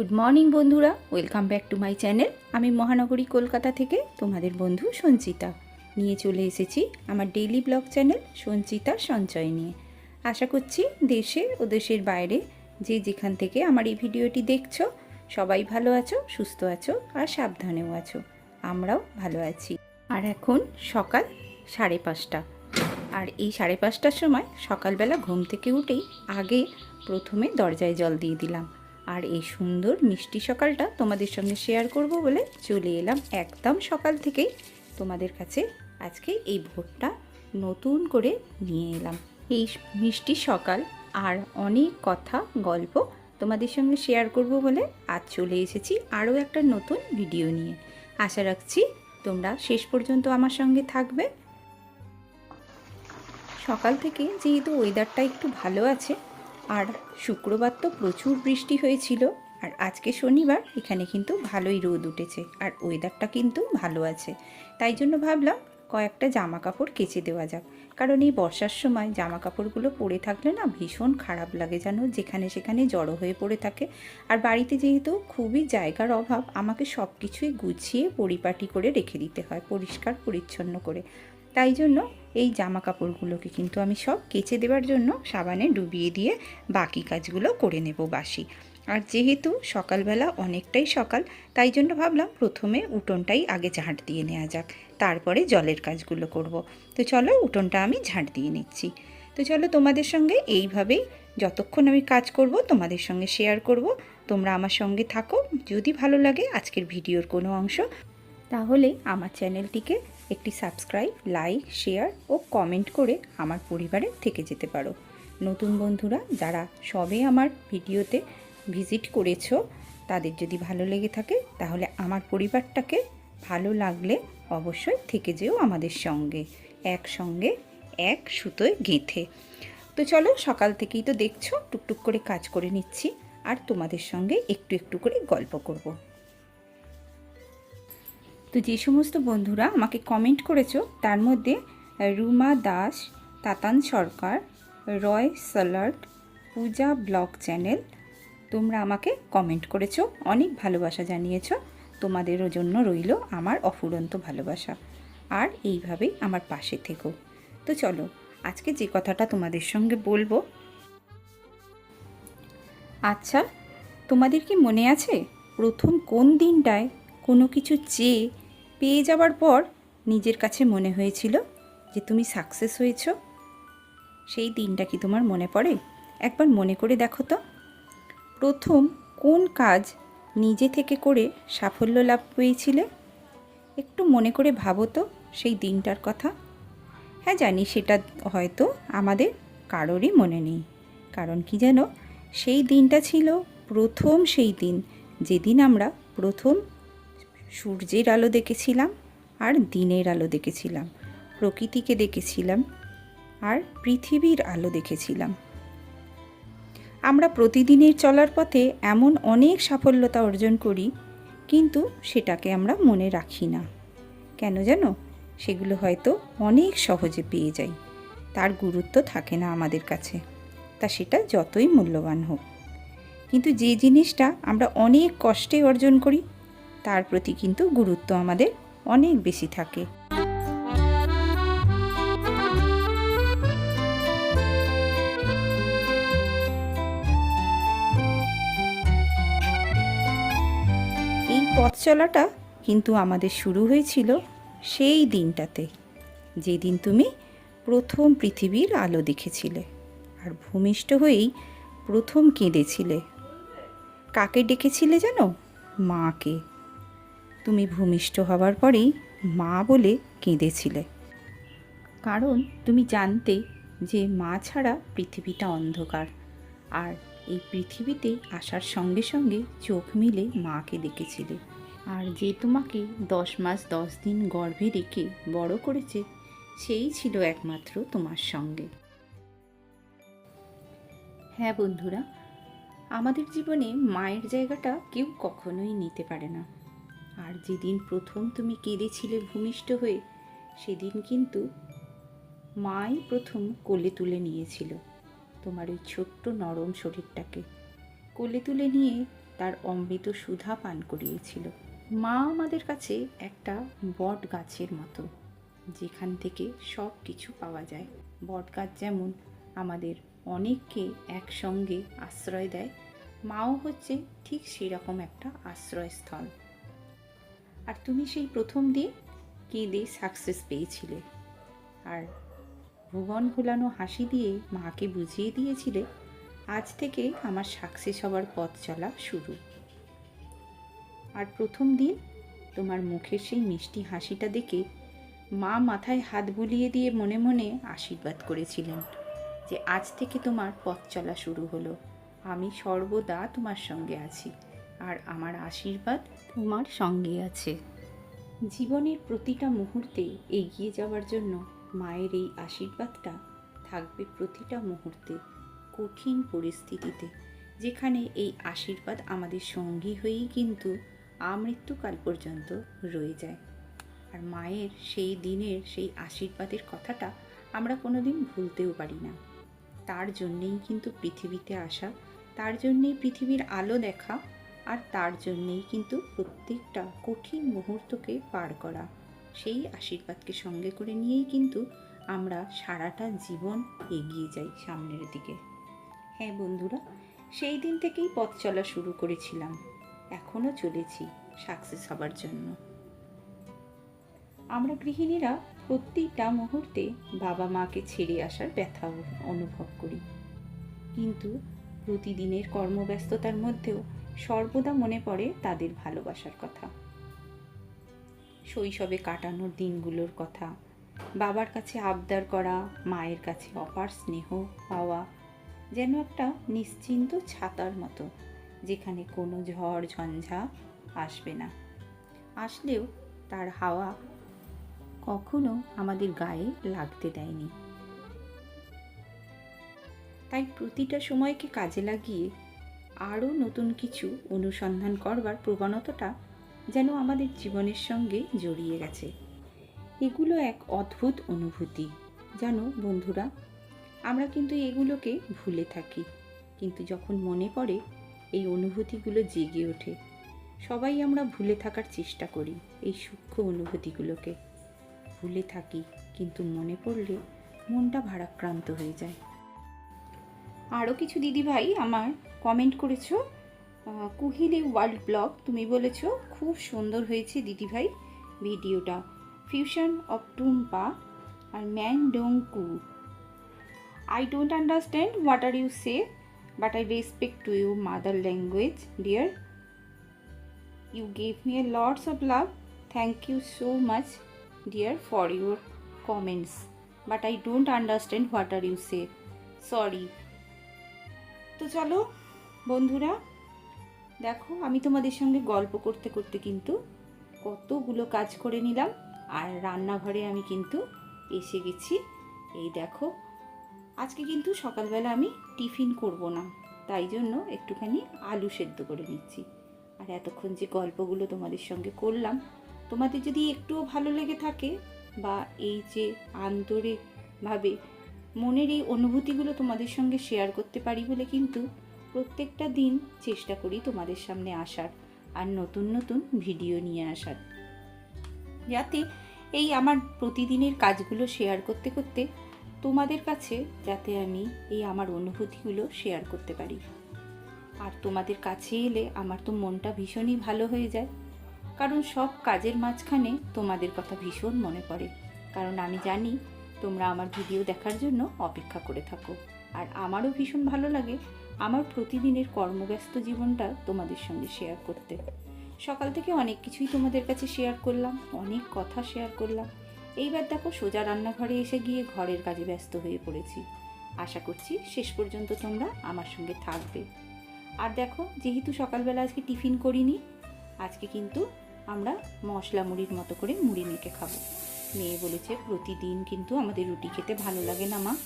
Good morning বন্ধুরা, welcome back to my channel. আমি মহানগরী কলকাতা থেকে তোমাদের বন্ধু সঞ্চিতা। নিয়ে চলে এসেছি আমার ডেইলি ব্লগ চ্যানেল সঞ্চিতা সঞ্চয় নিয়ে। আশা করছি দেশে ও দেশের বাইরে যে যেখান থেকে আমার এই ভিডিওটি দেখছ, সবাই ভালো আছো, সুস্থ আছো আর সাবধানেও আছো। আমরাও ভালো আছি। আর এখন সকাল সাড়ে পাঁচটা। আর এই সাড়ে পাঁচটার সময় সকালবেলা ঘুম থেকে উঠেই আগে প্রথমে দরজায় জল দিয়ে দিলাম। আর এই সুন্দর মিষ্টি সকালটা তোমাদের সঙ্গে শেয়ার করব বলে চলে এলাম একদম সকাল থেকেই তোমাদের কাছে। আজকে এই ভোরটা নতুন করে নিয়ে এলাম। এই মিষ্টি সকাল আর অনেক কথা, গল্প তোমাদের সঙ্গে শেয়ার করব বলে আজ চলে এসেছি আরও একটা নতুন ভিডিও নিয়ে। আশা রাখছি তোমরা শেষ পর্যন্ত আমার সঙ্গে থাকবে। সকাল থেকে যেহেতু ওয়েদারটা একটু ভালো আছে আর শুক্রবার তো প্রচুর বৃষ্টি হয়েছিল, আর আজকে শনিবার এখানে কিন্তু ভালোই রোদ উঠেছে, আর ওয়েদারটা কিন্তু ভালো আছে। তাই জন্য ভাবলাম কয়েকটা জামা কাপড় কেচে দেওয়া যাক, কারণ এই বর্ষার সময় জামা কাপড়গুলো পরে থাকলে না ভীষণ খারাপ লাগে যেন যেখানে সেখানে জড়ো হয়ে পড়ে থাকে। আর বাড়িতে যেহেতু খুবই জায়গার অভাব, আমাকে সব কিছুই গুছিয়ে পরিপাটি করে রেখে দিতে হয়, পরিষ্কার পরিচ্ছন্ন করে। তাই জন্য এই জামা কাপড়গুলোকে কিন্তু আমি সব কেচে দেওয়ার জন্য সাবানে ডুবিয়ে দিয়ে বাকি কাজগুলো করে নেব বাসি। আর যেহেতু সকালবেলা অনেকটাই সকাল, তাই জন্য ভাবলাম প্রথমে উঠোনটাই আগে ঝাঁট দিয়ে নেওয়া যাক, তারপরে জলের কাজগুলো করব। তো চলো উঠোনটা আমি ঝাঁট দিয়ে নিচ্ছি। তো চলো তোমাদের সঙ্গে এইভাবেই যতক্ষণ আমি কাজ করব তোমাদের সঙ্গে শেয়ার করব। তোমরা আমার সঙ্গে থাকো। যদি ভালো লাগে আজকের ভিডিওর কোনো অংশ, তাহলে আমার চ্যানেলটিকে একটি সাবস্ক্রাইব, লাইক, শেয়ার ও কমেন্ট করে আমার পরিবারে থেকে যেতে পারো। নতুন বন্ধুরা, যারা সবে আমার ভিডিওতে ভিজিট করেছ, তাদের যদি ভালো লেগে থাকে, তাহলে আমার পরিবারটাকে ভালো লাগলে অবশ্যই থেকে যেও আমাদের সঙ্গে, একসঙ্গে এক সুতোয় গেঁথে। তো চলো, সকাল থেকেই তো দেখছ, টুকটুক করে কাজ করে নিচ্ছি, আর তোমাদের সঙ্গে একটু একটু করে গল্প করব। তো যে সমস্ত বন্ধুরা আমাকে কমেন্ট করেছ, তার মধ্যে রুমা দাস, তাতান সরকার, রয় সালার্ট, পূজা ব্লগ চ্যানেল, তোমরা আমাকে কমেন্ট করেছ, অনেক ভালোবাসা জানিয়েছো, তোমাদেরও জন্য রইল আমার অফুরন্ত ভালোবাসা। আর এইভাবেই আমার পাশে থেকো। তো চলো, আজকে যে কথাটা তোমাদের সঙ্গে বলব। আচ্ছা তোমাদের কি মনে আছে প্রথম কোন দিনটায় কোনো কিছু চেয়ে পেয়ে যাওয়ার পর নিজের কাছে মনে হয়েছিল যে তুমি সাকসেস হয়েছ। সেই দিনটা কি তোমার মনে পড়ে? একবার মনে করে দেখো তো। প্রথম কোন কাজ নিজে থেকে করে সাফল্য লাভ পেয়েছিলে? একটু মনে করে ভাবো তো সেই দিনটার কথা। হ্যাঁ জানি সেটা হয়তো আমাদের কারোরই মনে নেই। কারণ কি যেন সেই দিনটা ছিল প্রথম সেই দিন, যেদিন আমরা প্রথম সূর্যের আলো দেখেছিলাম আর দিনের আলো দেখেছিলাম, প্রকৃতিকে দেখেছিলাম আর পৃথিবীর আলো দেখেছিলাম। আমরা প্রতিদিনের চলার পথে এমন অনেক সাফল্যতা অর্জন করি, কিন্তু সেটাকে আমরা মনে রাখি না। কেন জানো? সেগুলো হয়তো অনেক সহজে পেয়ে যাই। তার গুরুত্ব থাকে না আমাদের কাছে। তা সেটা যতই মূল্যবান হোক। কিন্তু যে জিনিসটা আমরা অনেক কষ্টে অর্জন করি তার প্রতি কিন্তু গুরুত্ব আমাদের অনেক বেশি থাকে। এই পথ চলাটা কিন্তু আমাদের শুরু হয়েছিল সেই দিনটাতে, যেদিন তুমি প্রথম পৃথিবীর আলো দেখেছিলে আর ভূমিষ্ঠ হয়েই প্রথম কেঁদেছিলে। কাকে ডেকেছিলে জানো মাকে। তুমি ভূমিষ্ঠ হওয়ার পরেই মা বলে কেঁদেছিলে। কারণ তুমি জানতে যে মা ছাড়া পৃথিবীটা অন্ধকার। আর এই পৃথিবীতে আসার সঙ্গে সঙ্গে চোখ মিলে মাকে দেখেছিলে। আর যে তোমাকে দশ মাস দশ দিন গর্ভে রেখে বড় করেছে, সেই ছিল একমাত্র তোমার সঙ্গে। হ্যাঁ বন্ধুরা, আমাদের জীবনে মায়ের জায়গাটা কেউ কখনোই নিতে পারে না। আর যেদিন প্রথম তুমি কেঁদেছিলে ভূমিষ্ঠ হয়ে, সেদিন কিন্তু মাই প্রথম কোলে তুলে নিয়েছিল তোমার ওই ছোট্ট নরম শরীরটাকে। কোলে তুলে নিয়ে তার অমৃত সুধা পান করিয়েছিল। মা আমাদের কাছে একটা বট গাছের মতো, যেখান থেকে সব কিছু পাওয়া যায়। বট গাছ যেমন আমাদের অনেককে একসঙ্গে আশ্রয় দেয়, মাও হচ্ছে ঠিক সেরকম একটা আশ্রয়স্থল। আর তুমি সেই প্রথম দিন কেঁদে সাকসেস পেয়েছিলে। আর ভুবন ভুলানো হাসি দিয়ে মাকে বুঝিয়ে দিয়েছিলে, আজ থেকে আমার সাকসেস হওয়ার পথ চলা শুরু। আর প্রথম দিন তোমার মুখের সেই মিষ্টি হাসিটা দেখে মা মাথায় হাত বুলিয়ে দিয়ে মনে মনে আশীর্বাদ করেছিলেন যে আজ থেকে তোমার পথ চলা শুরু হলো। আমি সর্বদা তোমার সঙ্গে আছি। আর আমার আশীর্বাদ তোমার সঙ্গে আছে। জীবনের প্রতিটা মুহূর্তে এগিয়ে যাওয়ার জন্য মায়ের এই আশীর্বাদটা থাকবে প্রতিটা মুহূর্তে কঠিন পরিস্থিতিতে, যেখানে এই আশীর্বাদ আমাদের সঙ্গী হয়েই কিন্তু আমৃত্যুকাল পর্যন্ত রয়ে যায়। আর মায়ের সেই দিনের সেই আশীর্বাদের কথাটা আমরা কোনোদিন ভুলতেও পারি না। তার জন্যেই কিন্তু পৃথিবীতে আসা, তার জন্যেই পৃথিবীর আলো দেখা আর তার জন্যেই কিন্তু প্রত্যেকটা কঠিন মুহূর্তকে পার করা। সেই আশীর্বাদকে সঙ্গে করে নিয়েই কিন্তু আমরা সারাটা জীবন এগিয়ে যাই সামনের দিকে। হ্যাঁ বন্ধুরা, সেই দিন থেকেই পথ চলা শুরু করেছিলাম। এখনও চলেছি সাকসেস হবার জন্য। আমরা গৃহিণীরা প্রত্যেকটা মুহূর্তে বাবা মাকে ছেড়ে আসার ব্যথা অনুভব করি। কিন্তু প্রতিদিনের কর্মব্যস্ততার মধ্যেও সর্বদা মনে পড়ে তাদের ভালোবাসার কথা। শৈশবে কাটানোর দিনগুলোর কথা, বাবার কাছে আবদার করা, মায়ের কাছে অপার স্নেহ পাওয়া, যেন একটা নিশ্চিন্ত ছাতার মতো, যেখানে কোনো ঝড় ঝঞ্ঝা আসবে না। আসলেও তার হাওয়া কখনো আমাদের গায়ে লাগতে দেয়নি। তাই প্রতিটা সময়কে কাজে লাগিয়ে আরও নতুন কিছু অনুসন্ধান করবার প্রবণতাটা যেন আমাদের জীবনের সঙ্গে জড়িয়ে গেছে। এগুলো এক অদ্ভুত অনুভূতি জানো বন্ধুরা, আমরা কিন্তু এগুলোকে ভুলে থাকি। কিন্তু যখন মনে পড়ে, এই অনুভূতিগুলো জেগে ওঠে। সবাই আমরা ভুলে থাকার চেষ্টা করি এই সূক্ষ্ম অনুভূতিগুলোকে। ভুলে থাকি, কিন্তু মনে পড়লে মনটা ভারাক্রান্ত হয়ে যায়। আরও কিছু দিদিভাই আমার কমেন্ট করেছ। কুহিলি ওয়ার্ল্ড ব্লগ, তুমি বলেছ, খুব সুন্দর হয়েছে দিদি ভাই ভিডিওটা। ফিউশন অফ টুম্পা আর ম্যান ডং কু I don't understand what are you say but I respect to you mother language dear you gave me a lots of love thank you so much dear for your comments but I don't understand what are you say sorry তো চলো বন্ধুরা, দেখো, আমি তোমাদের সঙ্গে গল্প করতে করতে কিন্তু কতগুলো কাজ করে নিলাম, আর রান্নাঘরে আমি কিন্তু এসে গেছি। এই দেখো, আজকে কিন্তু সকালবেলা আমি টিফিন করব না, তাই জন্য একটুখানি আলু সেদ্ধ করে নিচ্ছি। আর এতক্ষণ যে গল্পগুলো তোমাদের সঙ্গে করলাম, তোমাদের যদি একটুও ভালো লেগে থাকে, বা এই যে আন্তরিকভাবে মনের এই অনুভূতিগুলো তোমাদের সঙ্গে শেয়ার করতে পারি বলে কিন্তু প্রত্যেকটা দিন চেষ্টা করি তোমাদের সামনে আসার আর নতুন নতুন ভিডিও নিয়ে আসার। যাতে এই আমার প্রতিদিনের কাজগুলো শেয়ার করতে করতে তোমাদের কাছে যাতে আমি এই আমার অনুভূতিগুলো শেয়ার করতে পারি। আর তোমাদের কাছে এলে আমার তো মনটা ভীষণই ভালো হয়ে যায়। কারণ সব কাজের মাঝখানে তোমাদের কথা ভীষণ মনে পড়ে। কারণ আমি জানি তোমরা আমার ভিডিও দেখার জন্য অপেক্ষা করে থাকো। আর আমারও ভীষণ ভালো লাগে আমার প্রতিদিনের কর্মব্যস্ত জীবনটা তোমাদের সঙ্গে শেয়ার করতে। সকাল থেকে অনেক কিছুই তোমাদের কাছে শেয়ার করলাম, অনেক কথা শেয়ার করলাম। এইবার দেখো সোজা রান্নাঘরে এসে গিয়ে ঘরের কাজে ব্যস্ত হয়ে পড়েছি। আশা করছি শেষ পর্যন্ত তোমরা আমার সঙ্গে থাকবে। আর দেখো, যেহেতু সকালবেলা আজকে টিফিন করিনি, আজকে কিন্তু আমরা মশলা মুড়ির মতো করে মুড়ি মেখে খাব। মেয়ে বলেছে, প্রতিদিন কিন্তু আমাদের রুটি খেতে ভালো লাগে না মা।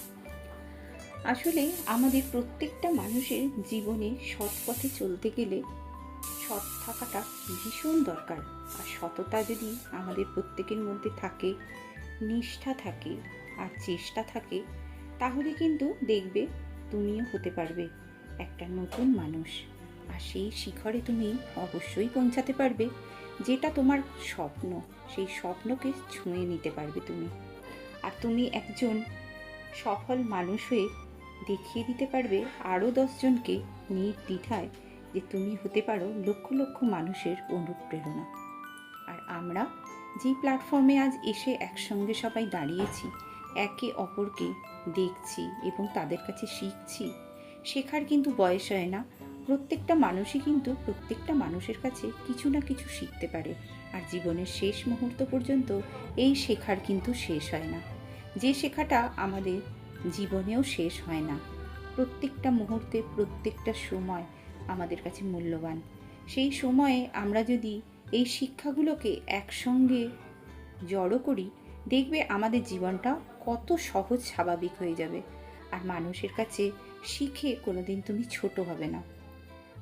আসলে আমাদের প্রত্যেকটা মানুষের জীবনে সৎ পথে চলতে গেলে সৎ থাকাটা ভীষণ দরকার। আর সততা যদি আমাদের প্রত্যেকের মধ্যে থাকে, নিষ্ঠা থাকে আর চেষ্টা থাকে, তাহলে কিন্তু দেখবে তুমিও হতে পারবে একটা নতুন মানুষ। আর সেই শিখরে তুমি অবশ্যই পৌঁছাতে পারবে, যেটা তোমার স্বপ্ন। সেই স্বপ্নকে ছুঁয়ে নিতে পারবে তুমি। আর তুমি একজন সফল মানুষ হয়ে দেখিয়ে দিতে পারবে আরও দশজনকে নির্দ্বিধায় যে তুমি হতে পারো লক্ষ লক্ষ মানুষের অনুপ্রেরণা। আর আমরা যেই প্ল্যাটফর্মে আজ এসে একসঙ্গে সবাই দাঁড়িয়েছি, একে অপরকে দেখছি এবং তাদের কাছে শিখছি, শেখার কিন্তু বয়স হয় না। প্রত্যেকটা মানুষই কিন্তু প্রত্যেকটা মানুষের কাছে কিছু না কিছু শিখতে পারে। আর জীবনের শেষ মুহূর্ত পর্যন্ত এই শেখার কিন্তু শেষ হয় না। যে শেখাটা আমাদের জীবনেও শেষ হয় না। প্রত্যেকটা মুহূর্তে, প্রত্যেকটা সময় আমাদের কাছে মূল্যবান। সেই সময়ে আমরা যদি এই শিক্ষাগুলোকে একসঙ্গে জড়ো করি, দেখবে আমাদের জীবনটা কত সহজ, স্বাভাবিক হয়ে যাবে। আর মানুষের কাছে শিখে কোনোদিন তুমি ছোট হবে না।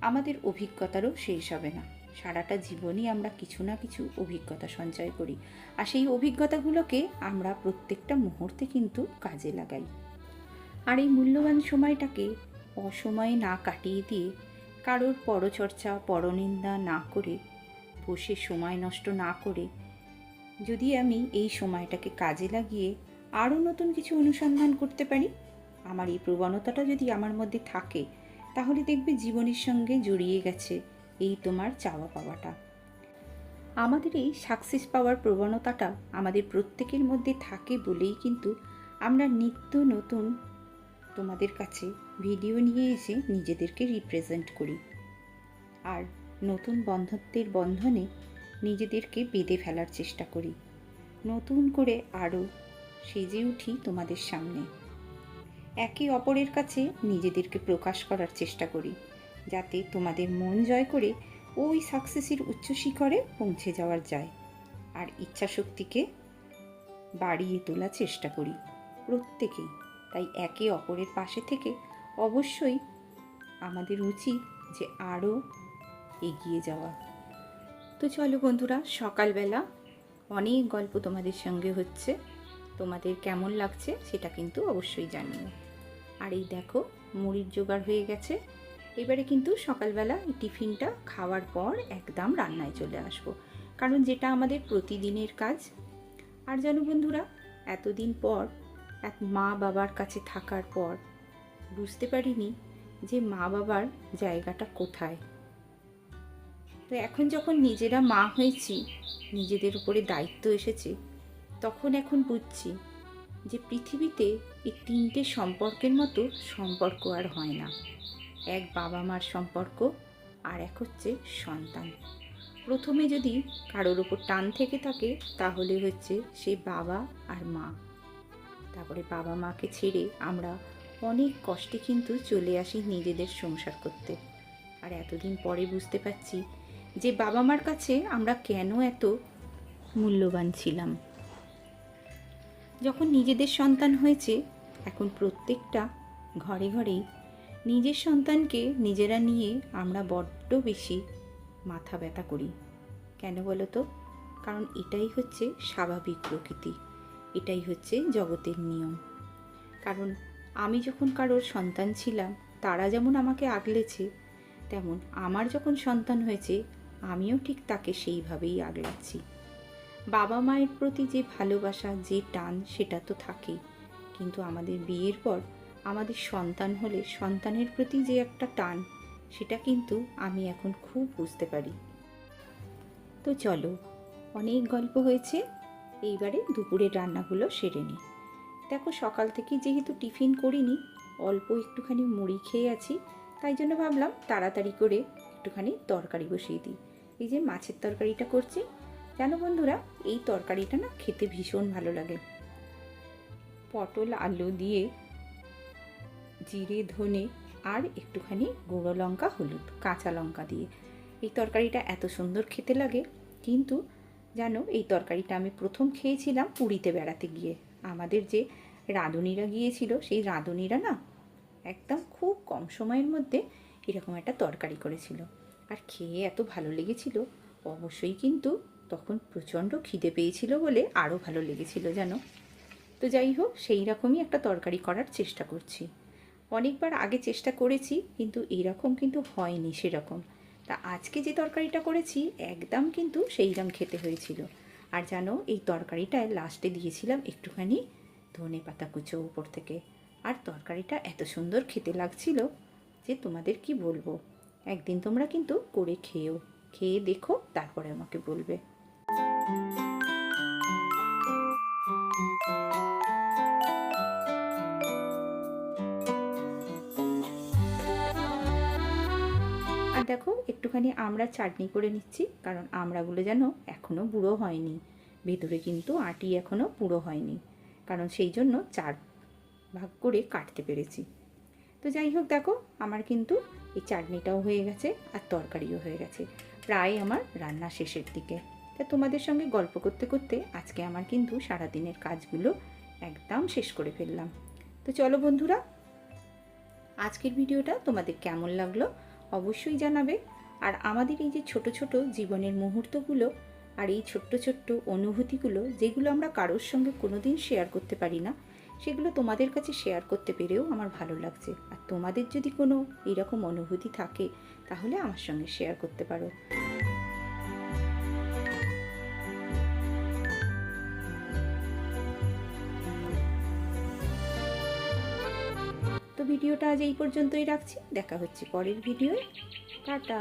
আমাদের অভিজ্ঞতারও শেষ হবে না। সারাটা জীবনই আমরা কিছু না কিছু অভিজ্ঞতা সঞ্চয় করি। আর সেই অভিজ্ঞতাগুলোকে আমরা প্রত্যেকটা মুহূর্তে কিন্তু কাজে লাগাই। আর এই মূল্যবান সময়টাকে অসময়ে না কাটিয়ে দিয়ে কারোর পরচর্চা, পরনিন্দা না করে, বসে সময় নষ্ট না করে যদি আমি এই সময়টাকে কাজে লাগিয়ে আরও নতুন কিছু অনুসন্ধান করতে পারি? আমার এই প্রবণতাটা যদি আমার মধ্যে থাকে, তাহলে দেখবে জীবনের সঙ্গে জড়িয়ে গেছে এই তোমার চাওয়া পাওয়াটা। আমাদের এই সাকসেস পাওয়ার প্রবণতাটা আমাদের প্রত্যেকের মধ্যে থাকে বলেই কিন্তু আমরা নিত্য নতুন তোমাদের কাছে ভিডিও নিয়ে এসে নিজেদেরকে রিপ্রেজেন্ট করি। আর নতুন বন্ধত্বের বন্ধনে নিজেদেরকে বেঁধে ফেলার চেষ্টা করি। নতুন করে আরও সেজে উঠি তোমাদের সামনে। একে অপরের কাছে নিজেদেরকে প্রকাশ করার চেষ্টা করি, যাতে তোমাদের মন জয় করে ওই সাকসেসের উচ্চ শিখরে পৌঁছে যাওয়ার যায়। আর ইচ্ছাশক্তিকে বাড়িয়ে তোলার চেষ্টা করি প্রত্যেকেই। তাই একে অপরের পাশে থেকে অবশ্যই আমাদের উচিত যে আরও এগিয়ে যাওয়া। তো চলো বন্ধুরা, সকালবেলা অনেক গল্প তোমাদের সঙ্গে হচ্ছে। তোমাদের কেমন লাগছে সেটা কিন্তু অবশ্যই জানিও। আর এই দেখো, মুড়ির জোগাড় হয়ে গেছে। এবারে কিন্তু সকালবেলা টিফিনটা খাওয়ার পর একদম রান্নায় চলে আসব। কারণ যেটা আমাদের প্রতিদিনের কাজ। আর জানো বন্ধুরা, এতদিন পর এক মা বাবার কাছে থাকার পর বুঝতে পারিনি যে মা বাবার জায়গাটা কোথায়। তো এখন যখন নিজেরা মা হয়েছি, নিজেদের উপরে দায়িত্ব এসেছে, তখন এখন বুঝছি যে পৃথিবীতে এই তিনটে সম্পর্কের মতো সম্পর্ক আর হয় না। এক বাবা মার সম্পর্ক আর এক হচ্ছে সন্তান। প্রথমে যদি কারোর ওপর টান থেকে থাকে, তাহলে হচ্ছে সে বাবা আর মা। তারপরে বাবা মাকে ছেড়ে আমরা অনেক কষ্টে কিন্তু চলে আসি নিজেদের সংসার করতে। আর এতদিন পরে বুঝতে পারছি যে বাবা মার কাছে আমরা কেন এত মূল্যবান ছিলাম। যখন নিজেদের সন্তান হয়েছে, এখন প্রত্যেকটা ঘরে ঘরেই নিজের সন্তানকে নিজেরা নিয়ে আমরা বড্ড বেশি মাথা ব্যথা করি। কেন বলো তো? কারণ এটাই হচ্ছে স্বাভাবিক প্রকৃতি। এটাই হচ্ছে জগতের নিয়ম। কারণ আমি যখন কারোর সন্তান ছিলাম, তারা যেমন আমাকে আগলেছে, তেমন আমার যখন সন্তান হয়েছে, আমিও ঠিক তাকে সেইভাবেই আগলাচ্ছি। বাবা মায়ের প্রতি যে ভালোবাসা, যে টান, সেটা তো থাকেই কিন্তু আমাদের বিয়ের পর আমাদের সন্তান হলে সন্তানের প্রতি যে একটা টান, সেটা কিন্তু আমি এখন খুব বুঝতে পারি। তো চলো, অনেক গল্প হয়েছে। এইবারে দুপুরের রান্নাগুলো সেরে নিই। দেখো সকাল থেকে যেহেতু টিফিন করিনি, অল্প একটুখানি মুড়ি খেয়ে আছি, তাই জন্য ভাবলাম তাড়াতাড়ি করে একটুখানি তরকারি বসিয়ে দিই। এই যে মাছের তরকারিটা করছি, জানো বন্ধুরা, এই তরকারিটা না খেতে ভীষণ ভালো লাগে। পটল আলু দিয়ে জিরে, ধনে আর একটুখানি গুঁড়ো লঙ্কা, হলুদ, কাঁচা লঙ্কা দিয়ে। এই তরকারিটা এত সুন্দর খেতে লাগে, কিন্তু জানো, এই তরকারিটা আমি প্রথম খেয়েছিলাম পুরীতে বেড়াতে গিয়ে। আমাদের যে রাঁধুনিরা গিয়েছিল, সেই রাঁধুনিরা না একদম খুব কম সময়ের মধ্যে এরকম একটা তরকারি করেছিল। আর খেয়ে এত ভালো লেগেছিল, অবশ্যই কিন্তু তখন প্রচণ্ড খিদে পেয়েছিল বলে আরও ভালো লেগেছিল, জানো। তো যাই হোক, সেই রকমই একটা তরকারি করার চেষ্টা করছি। অনেকবার আগে চেষ্টা করেছি, কিন্তু এরকম কিন্তু হয়নি সেরকম। তা আজকে যে তরকারিটা করেছি, একদম কিন্তু সেইরকম খেতে হয়েছিল। আর জানো, এই তরকারিটায় লাস্টে দিয়েছিলাম একটুখানি ধনে পাতা কুচো উপর থেকে। আর তরকারিটা এত সুন্দর খেতে লাগছিল যে তোমাদের কি বলব? একদিন তোমরা কিন্তু করে খেয়েও, খেয়ে দেখো, তারপরে আমাকে বলবে। আর দেখো, একটুখানি আমরা চাটনি করে নিচ্ছি, কারণ আমড়াগুলো যেন এখনও বুড়ো হয়নি। ভেতরে কিন্তু আটি এখনও পুরো হয়নি, কারণ সেই জন্য চার ভাগ করে কাটতে পেরেছি। তো যাই হোক, দেখো, আমার কিন্তু এই চাটনিটাও হয়ে গেছে আর তরকারিও হয়ে গেছে, প্রায় আমার রান্না শেষের দিকে। তা তোমাদের সঙ্গে গল্প করতে করতে আজকে আমার কিন্তু সারাদিনের কাজগুলো একদম শেষ করে ফেললাম। তো চলো বন্ধুরা, আজকের ভিডিওটা তোমাদের কেমন লাগল? অবশ্যই জানাবে। আর আমাদের এই যে ছোট ছোট জীবনের মুহূর্তগুলো আর এই ছোট্ট ছোট্ট অনুভূতিগুলো, যেগুলো আমরা কারোর সঙ্গে কোনো দিন শেয়ার করতে পারি না, সেগুলো তোমাদের কাছে শেয়ার করতে পেরেও আমার ভালো লাগছে। আর তোমাদের যদি কোনো এরকম অনুভূতি থাকে, তাহলে আমার সঙ্গে শেয়ার করতে পারো। ভিডিওটা আজ এই পর্যন্তই রাখছি। দেখা হচ্ছে পরের ভিডিও টাটা।